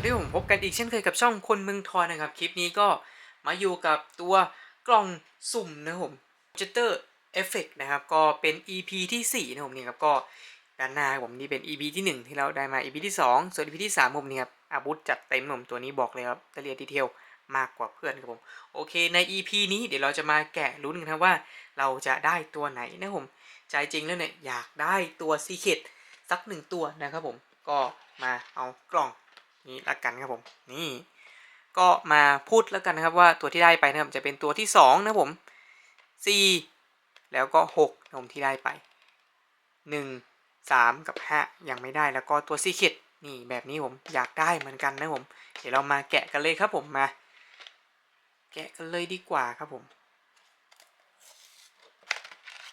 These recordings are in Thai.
วัสดีผมพบกันอีกเช่นเคยกับช่องคนเมืองทอยนะครับ คลิปนี้ก็มาอยู่กับตัวกล่องสุ่มนะครับผม j e t t e r Effect นะครับ ก็เป็น EP ที่4นะผมนี่ครับก็ด้านหน้าผมนี่เป็น EP ที่ 1 ที่เราได้มา EP ที่ 2 ส่วน EP ที่3ผมนี่ครับอาวุธจัดเต็มผมตัวนี้บอกเลยครับรายละเอียดดีเทลมากกว่าเพื่อนครับผมโอเคใน EP นี้เดี๋ยวเราจะมาแกะลุ้นกันครับว่าเราจะได้ตัวไหนนะครับผมใจจริงแล้วเนี่ยอยากได้ตัวซีเคดสักหนึ่งตัวนะครับผมก็มาเอากล่อง นี่ละกันครับผมนี่ก็มาพูดแล้วกันนะครับว่าตัวที่ได้ไปนะครับจะเป็นตัวที่2นะผม4แล้วก็6นะผมที่ได้ไป 1 3 กับ 5 ยังไม่ได้แล้วก็ตัวซีเคดนี่แบบนี้ผมอยากได้เหมือนกันนะผม เดี๋ยวเรามาแกะกันเลยครับผมมา แกะกันเลยดีกว่าครับผม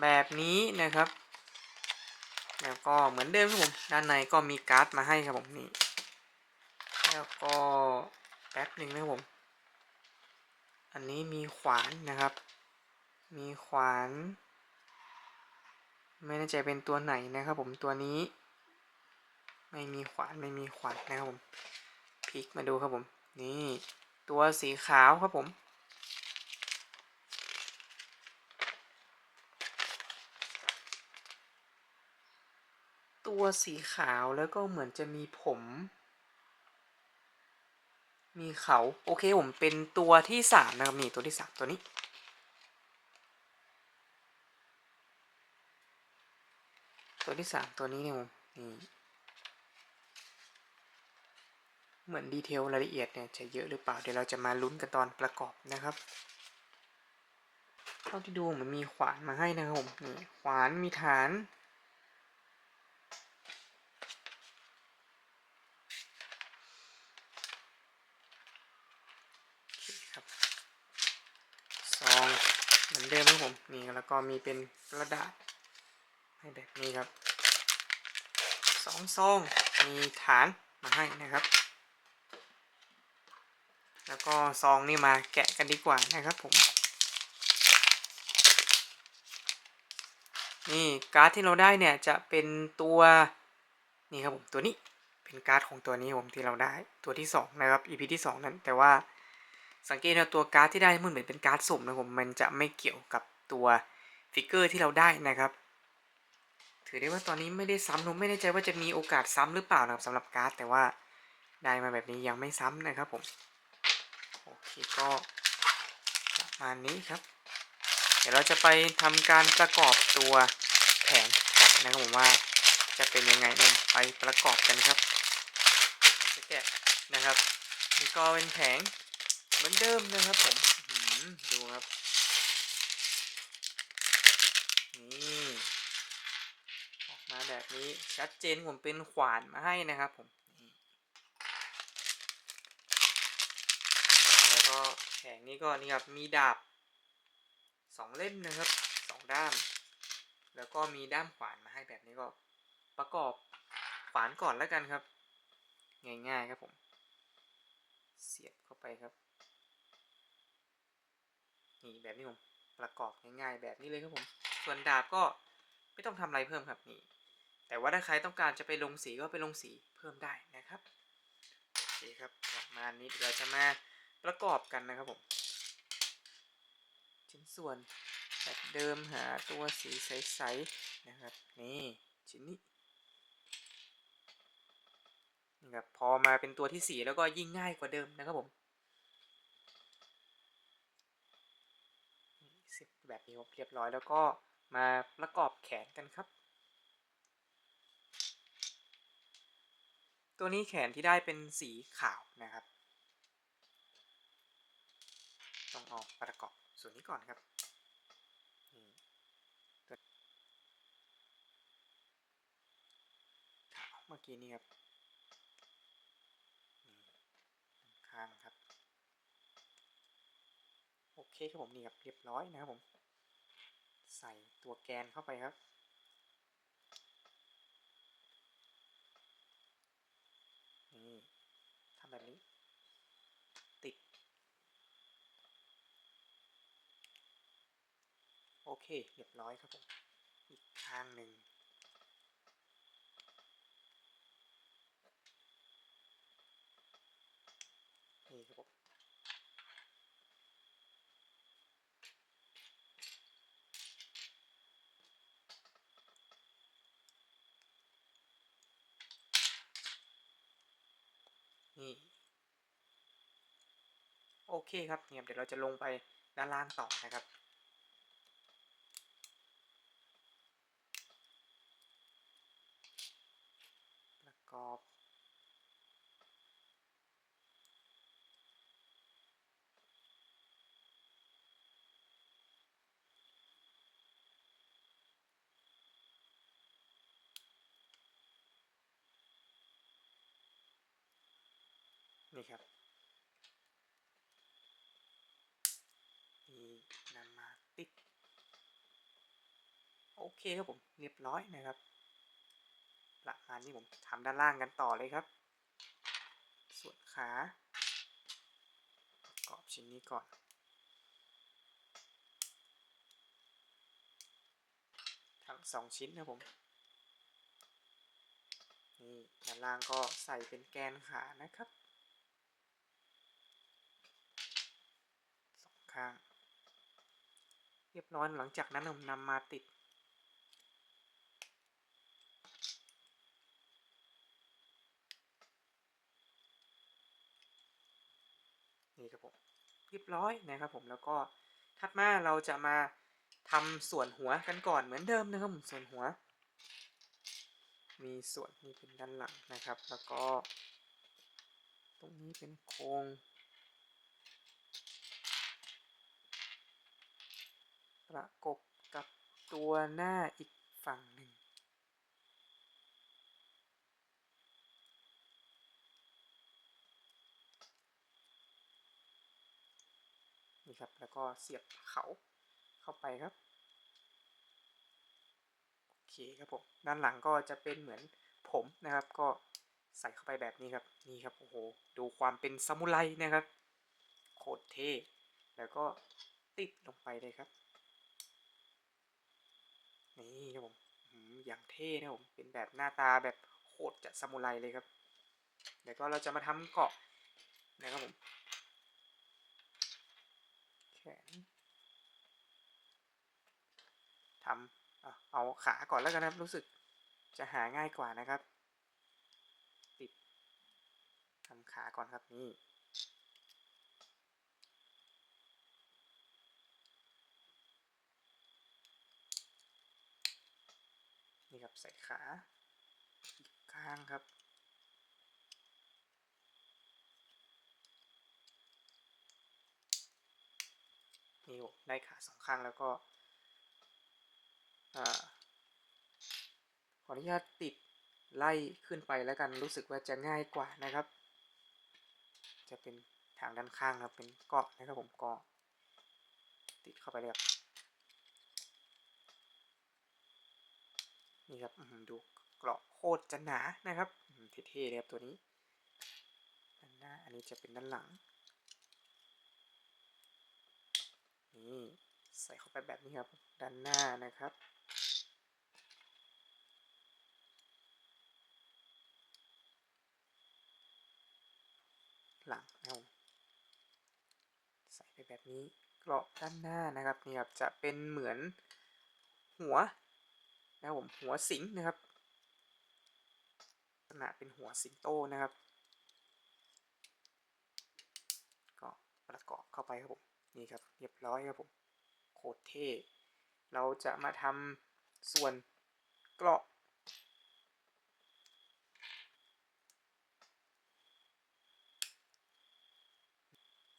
แบบนี้นะครับ แล้วก็เหมือนเดิมครับผม ด้านในก็มีการ์ดมาให้ครับผมนี่ แล้วก็แป๊บหนึ่งนะผม อันนี้มีขวานนะครับ มีขวาน ไม่แน่ใจเป็นตัวไหนนะครับผมตัวนี้ ไม่มีขวานไม่มีขวานนะครับผมพลิกมาดูครับผม นี่ตัวสีขาวครับผมตัวสีขาวแล้วก็เหมือนจะมีผม มีเขาโอเคผมเป็นตัวที่สามนะครับนี่ตัวที่สามตัวนี้ ตัวที่สามตัวนี้เนี่ยผมนี่เหมือนดีเทลรายละเอียดเนี่ยจะเยอะหรือเปล่าเดี๋ยวเราจะมาลุ้นกันตอนประกอบนะครับเท่าที่ดูเหมือนมีขวานมาให้นะครับผมนี่ขวานมีฐาน ครับซองเหมือนเดิมครับผมนี่แล้ว ก็มีเป็นกระดาษให้แบบนี้ครับสองซองมีฐานมาให้นะครับ แล้วก็ซองนี่มาแกะกันดีกว่านะครับผม นี่การ์ดที่เราได้เนี่ยจะเป็นตัวนี่ครับผมตัวนี้เป็นการ์ดของตัวนี้ผมที่เราได้ตัวที่ 2 นะครับ EP ที่ 2 นั้นแต่ว่าสังเกตว่าตัวการ์ดที่ได้มันเหมือนเป็นการ์ดสุ่มนะผมมันจะไม่เกี่ยวกับตัว ฟิกเกอร์ที่เราได้นะครับ ถือได้ว่าตอนนี้ไม่ได้ซ้ำผมไม่แน่ใจว่าจะมีโอกาสซ้ำหรือเปล่านะครับสำหรับการ์ดแต่ว่าได้มาแบบนี้ยังไม่ซ้ำนะครับผมโอเคก็ประมาณนี้ครับ เดี๋ยวเราจะไปทำการประกอบตัวแผงกันนะครับผมว่าจะเป็นยังไงเนี่ยไปประกอบกันครับจะแกะนะครับนี่ก็เป็นแผงเหมือนเดิมนะครับผมอื้อหือดูครับนี่ออกมาแบบ นี้ชัดเจนผมเป็นขวานมาให้นะครับผมแล้วก็แผงนี้ก็นี่ครับมีดาบสองเล่มนะครับสองด้าม แล้วก็มีด้ามขวานมาให้แบบนี้ก็ประกอบขวานก่อนแล้วกันครับ ง่ายๆครับผม เสียบเข้าไปครับนี่แบบนี้ผมประกอบง่ายๆแบบนี้เลยครับผม ส่วนดาบก็ไม่ต้องทำอะไรเพิ่มครับนี่ แต่ว่าถ้าใครต้องการจะไปลงสีก็ไปลงสีเพิ่มได้นะครับโอเคครับประมาณนี้เราจะมาประกอบกันนะครับผมชิ้นส่วนแบบเดิมหาตัวสีใสๆนะครับนี่ชิ้นนี้นี่ครับพอมาเป็นตัวที่สีแล้วก็ยิ่งง่ายกว่าเดิมนะครับผมเสร็จแบบนี้ครบเรียบร้อยแล้วก็มาประกอบแขนกันครับ ตัวนี้แขนที่ได้เป็นสีขาวนะครับ ต้องเอาประกอบส่วนนี้ก่อนครับขาวเมื่อกี้นี่ครับข้างครับ โอเคครับผมนี่ครับเรียบร้อยนะครับผม ใส่ตัวแกนเข้าไปครับ อเคเรียบร้อยครับผม อีกข้างหนึ่งนี่ครับผมนี่โอเคครับเนี่ยเดี๋ยวเราจะลงไปด้านล่างต่อนะครับ อบ นี่ครับนี่นำมาติด โอเคครับผม เรียบร้อยนะครับ ประมาณนี้ผมทำด้านล่างกันต่อเลยครับ ส่วนขาประกอบชิ้นนี้ก่อน ทั้งสองชิ้นนะผม นี่ด้านล่างก็ใส่เป็นแกนขานะครับสองข้าง เรียบร้อยหลังจากนั้นผมนำมาติด นี่ครับผมเรียบร้อยนะครับผมแล้วก็ถัดมาเราจะมาทำส่วนหัวกันก่อนเหมือนเดิมนะครับผมส่วนหัว มีส่วนนี้เป็นด้านหลังนะครับ แล้วก็ ตรงนี้เป็นโครงประกบกับตัวหน้าอีกฝั่งหนึ่ง ครับ แล้วก็เสียบเขาเข้าไปครับ โอเคครับผม ด้านหลังก็จะเป็นเหมือนผมนะครับ ก็ใส่เข้าไปแบบนี้ครับ นี่ครับ โอ้โห ดูความเป็นซามูไรนะครับ โคตรเท่ แล้วก็ติดลงไปเลยครับ นี่ครับผมอย่างเท่นะผม เป็นแบบหน้าตาแบบโคตรจะซามูไรเลยครับ แล้วก็เราจะมาทำเกาะนะครับผม แขนทำเอาขาก่อนแล้วกันนะครับ รู้สึกจะหาง่ายกว่านะครับ ติดทำขาก่อนครับนี่นี่ครับใส่ขาอีกข้างครับ มได้ขาสองข้างแล้วก็ขออนุญาตติดไล่ขึ้นไปแล้วกันรู้สึกว่าจะง่ายกว่านะครับ จะเป็นทางด้านข้างครับเป็นเกาะนะครับผมเกาะติดเข้าไปเลยครับนี่ครับดูเกราะโคตรจะหนานะครับเท่ๆเลยครับตัวนี้ด้านหน้าอันนี้จะเป็นด้านหลัง นี่ใส่เข้าไปแบบนี้ครับด้านหน้านะครับ หลังนะครับใส่ไปแบบนี้เกราะด้านหน้านะครับนี่ครับจะเป็นเหมือนหัวนะครับผมหัวสิงนะครับลักษณะเป็นหัวสิงโตนะครับ ก็ประกอบเข้าไปครับผม นี่ครับเรียบร้อยครับผมโคตรเท่เราจะมาทำส่วนเกราะ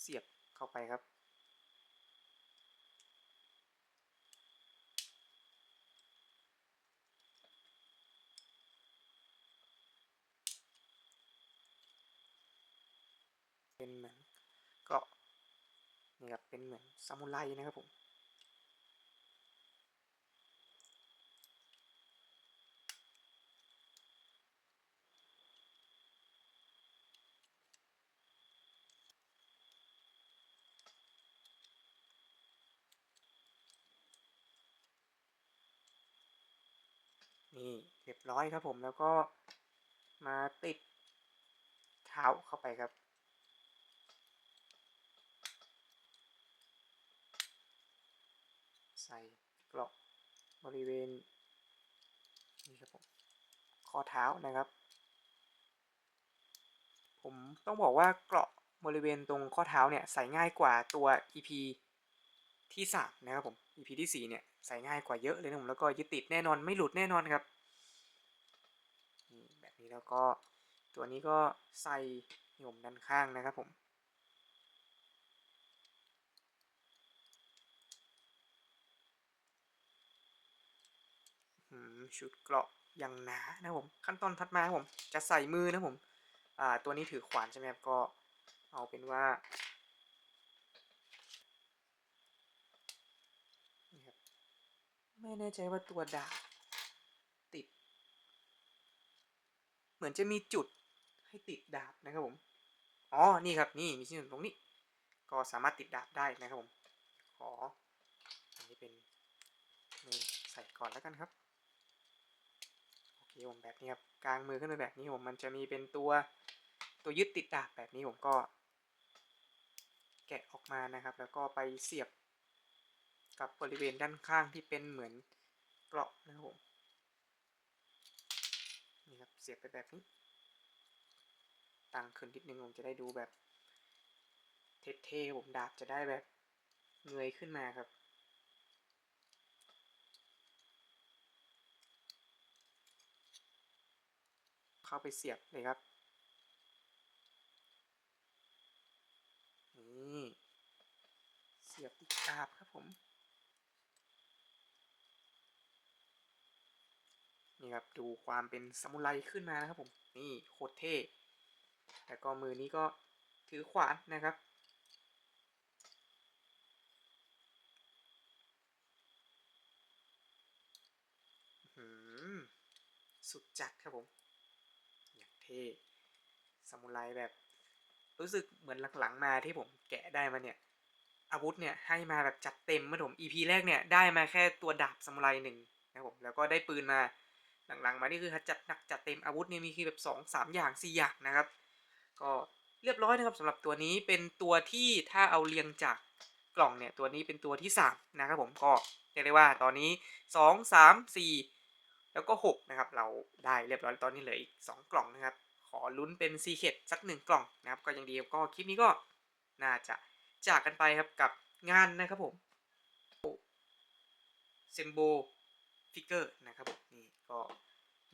เสียบเข้าไปครับ เป็นเหมือน นี่ครับเป็นเหมือนซามูไรนะครับผมนี่เรียบร้อยครับผมแล้วก็มาติดเท้าเข้าไปครับ ส่เกราะบริเวณนี่ครับผมข้อเท้านะครับ ผมต้องบอกว่าเกราะบริเวณตรงข้อเท้าเนี่ยใส่ง่ายกว่าตัว EP ที่สามนะครับผม EP ที่สี่เนี่ยใส่ง่ายกว่าเยอะเลยนะผมแล้วก็ยึดติดแน่นอนไม่หลุดแน่นอนครับนี่แบบนี้แล้วก็ตัวนี้ก็ใส่หย่มด้านข้างนะครับผม อืม ชุดเกราะอย่างหนานะผมขั้นตอนถัดมาผมจะใส่มือนะผมอ่าตัวนี้ถือขวานใช่ไหมครับก็เอาเป็นว่าไม่แน่ใจว่าตัวดาบติด เหมือนจะมีจุดให้ติดดาบนะครับผมอ๋อนี่ครับนี่มีชิ้นตรงนี้ ก็สามารถติดดาบได้นะครับผมขออันนี้เป็นใส่ก่อนแล้วกันครับ โอเคผมแบบนี้ครับกลางมือขึ้นไปแบบนี้ผมมันจะมีเป็นตัวตัวยึดติดดาบแบบนี้ผมก็ แกะออกมานะครับ แล้วก็ไปเสียบกับบริเวณด้านข้างที่เป็นเหมือนเกราะนะครับผมนี่ครับเสียบไปแบบนี้ตั้งขึ้นนิดนึงผมจะได้ดูแบบเท่ๆผมดาบจะได้แบบเงยขึ้นมาครับ เข้าไปเสียบเลยครับนี่เสียบติดดาบครับผม นี่ครับดูความเป็นซามูไรขึ้นมานะครับผม นี่โคตรเท่แล้วก็มือนี้ก็ถือขวานนะครับหืมสุดจัดครับผม เท่ซามูไรแบบ รู้สึกเหมือนหลังๆมาที่ผมแกะได้มาเนี่ย อาวุธเนี่ยให้มาแบบจัดเต็มเมื่อผม EP แรกเนี่ยได้มาแค่ตัวดาบซามูไรหนึ่งนะครับผมแล้วก็ได้ปืนมาหลังๆมานี่คือจัดหนักจัดเต็มอาวุธเนี่ยมีคือแบบสองสามอย่างสี่อย่างนะครับ ก็เรียบร้อยนะครับสำหรับตัวนี้เป็นตัวที่ถ้าเอาเรียงจากกล่องเนี่ยตัวนี้เป็นตัวที่สามนะครับผมก็เรียกได้ว่าตอนนี้สองสามสี่ แล้วก็หกนะครับ เราได้เรียบร้อยตอนนี้เหลืออีกสองกล่องนะครับ ขอลุ้นเป็นซีเคดสักหนึ่งกล่องนะครับ ก็ยังดีก็คลิปนี้ก็น่าจะจากกันไปครับกับงานนะครับผมเซมโบฟิกเกอร์นะครับผมนี่ก็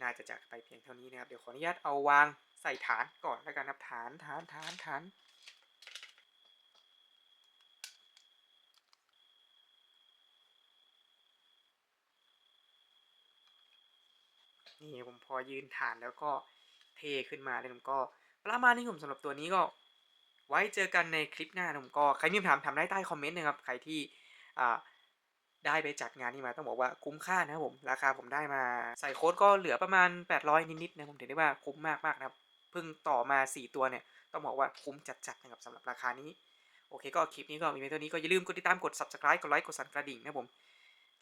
น่าจะจากไปเพียงเท่านี้นะครับ เดี๋ยวขออนุญาตเอาวางใส่ฐานก่อนแล้วกันนะฐานฐานฐานฐาน นี่ผมพอยืนฐานแล้วก็เทขึ้นมาเลยผมก็ประมาณนี้ผมสำหรับตัวนี้ก็ ไว้เจอกันในคลิปหน้าผมก็ใครมีคำถามทำได้ใต้คอมเมนต์นะครับ ใครที่อ่าได้ไปจัดงานนี้มาต้องบอกว่าคุ้มค่านะครับผม ราคาผมได้มาใส่โค้ดก็เหลือประมาณ 800 นิดๆนะผมถือได้ว่าคุ้มมากๆนะครับเพิ่งต่อมา 4 ตัวเนี่ย ต้องบอกว่าคุ้มจัดๆนะครับสำหรับราคานี้ โอเคก็คลิปนี้ก็มีเพียงเท่านี้ก็อย่าลืมกดติดตามกด subscribe กดไลค์กดสั่นกระดิ่งนะผม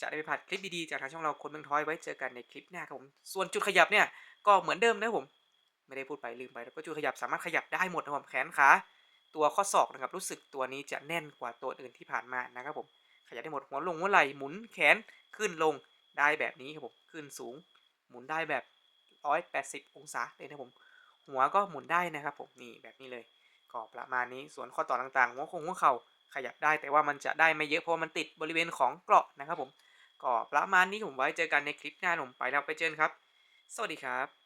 จะได้ไม่พลาดคลิปดีๆจากทางช่องเราคนเมืองทอยไว้เจอกันในคลิปหน้าครับผม ส่วนจุดขยับเนี่ยก็เหมือนเดิมนะครับผม ไม่ได้พูดไปลืมไปแล้วก็จุดขยับสามารถขยับได้หมดนะครับผมแขนขาตัวข้อศอกนะครับรู้สึกตัวนี้จะแน่นกว่าตัวอื่นที่ผ่านมานะครับผม ขยับได้หมดหัวลงหัวไหล่หมุนแขนขึ้นลงได้แบบนี้ครับผมขึ้นสูง หมุนได้แบบ 180 องศาเลยนะผม หัวก็หมุนได้นะครับผมนี่แบบนี้เลยก็ประมาณนี้ส่วนข้อต่อต่างๆหัวคงหัวเข่าขยับได้แต่ว่ามันจะได้ไม่เยอะเพราะมันติดบริเวณของเกราะนะครับผม ก็ประมาณนี้ผมไว้เจอกันในคลิปหน้าผมไปแล้วไปเจอกันครับ สวัสดีครับ